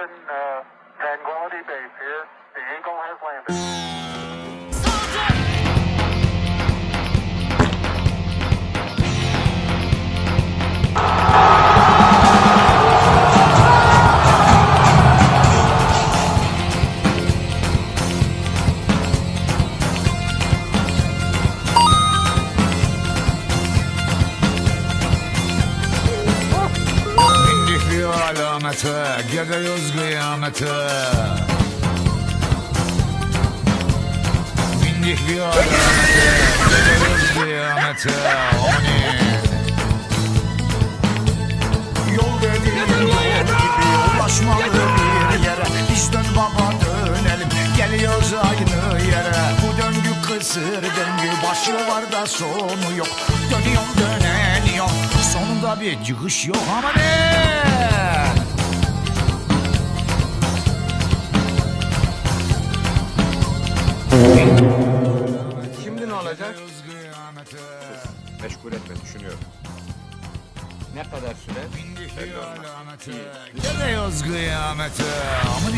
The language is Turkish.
Houston, uh, Tranquility Base here. The Eagle has landed. Alamete, gidiyoruz kıyamete. Bindik bir alamete, gidiyoruz kıyamete. Oni. Yol dediğin yol gibi ulaşmalı bir yere Biz dön baba dönelim geliyoruz aynı yere Bu döngü kısır döngü başı var da sonu yok Dönüyorum döneniyorum sonunda bir çıkış yok ama ne? Olacak? Meşgul etme düşünüyorum. Ne kadar süre? Belli olmaz. alamete, gidiyoruz kıyamete. Amine.